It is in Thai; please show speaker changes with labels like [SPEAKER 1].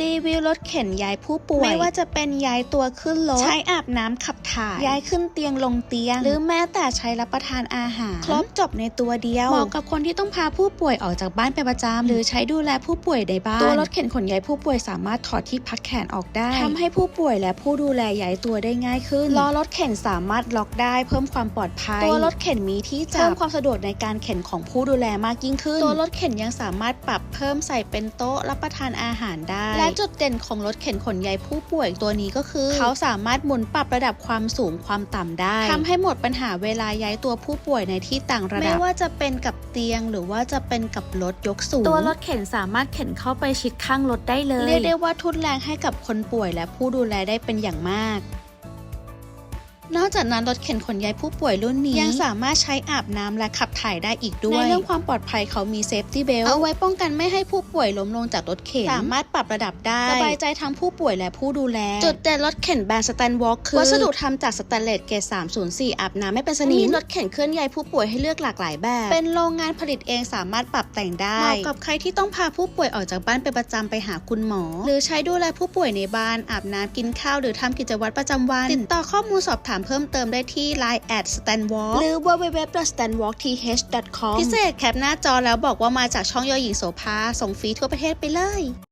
[SPEAKER 1] รีวิวรถเข็นย้ายผู้ป่วย ไม่ว่าจะเป็นย้ายตัวขึ้นรถ ใช้อาบน้ำขับถ่าย ย้ายขึ้นเตียงลงเตียง หรือแม้แต่ใช้รับประทานอาหาร ครบจบในตัวเดียว เหมาะกับคนที่ต้องพาผู้ป่วยออกจากบ้านเป็นประจำหรือใช้ดูแลผู้ป่วยในบ้าน ตัวรถเข็นขนย้ายผู้ป่วยสามารถถอดที่พักแขนออกได้ทำให้ผู้ป่วยและผู้ดูแลย้ายตัวได้ง่ายขึ้น ล้อรถเข็นสามารถล็อกได้ เพิ่มความปลอดภัย ตัวรถเข็นมีที่จับเพิ่มความสะดวกในการเข็นของผู้ดูแลมากยิ่งขึ้น ตัวรถเข็นยังสามารถปรับเพิ่มใส่เป็นโต๊ะรับประทานอาหารได้และจุดเด่นของรถเข็นขนย้ายผู้ป่วยตัวนี้ก็คือ เขาสามารถหมุนปรับระดับความสูงความต่ำได้ทำให้หมดปัญหาเวลาย้ายตัวผู้ป่วยในที่ต่างระดับ ไม่ว่าจะเป็นกับเตียงหรือว่าจะเป็นกับรถยกสูง ตัวรถเข็นสามารถเข็นเข้าไปชิดข้างรถได้เลย เรียกได้ว่าทุนแรงให้กับคนป่วยและผู้ดูแลได้เป็นอย่างมาก นอกจากนั้นรถเข็นขนย้ายผู้ป่วยรุ่นนี้ ยังสามารถใช้อาบน้ำและขับถ่ายได้อีกด้วย ในเรื่องความปลอดภัยเขามีเซฟตี้เบลเอาไว้ป้องกันไม่ให้ผู้ป่วยล้มลงจากรถเข็น สามารถปรับระดับได้สบายใจทั้งผู้ป่วยและผู้ดูแล จุดเด่นรถเข็นแบรนด์สแตนวอล์กคือวัสดุทำจากสแตนเลสเกรด304อาบน้ำไม่เป็นสนิมมีรถเข็นเคลื่อนย้ายผู้ป่วยให้เลือกหลากหลายแบบ เป็นโรงงานผลิตเองสามารถปรับแต่งได้เหมาะกับใครที่ต้องพาผู้ป่วยออกจากบ้านเป็นประจำไปหาคุณหมอ หรือใช้ดูแลผู้ป่วยในบ้านอาบน้ำกินข้าวหรือทำกิจวัตรประจำวัน ติดต่อข้อมูลสอบถามเพิ่มเติมได้ที่ Line at stanwalk หรือ www.stanwalkth.com พิเศษแคปหน้าจอแล้วบอกว่ามาจากช่องยอหญิงโสภาส่งฟรีทั่วประเทศไปเลย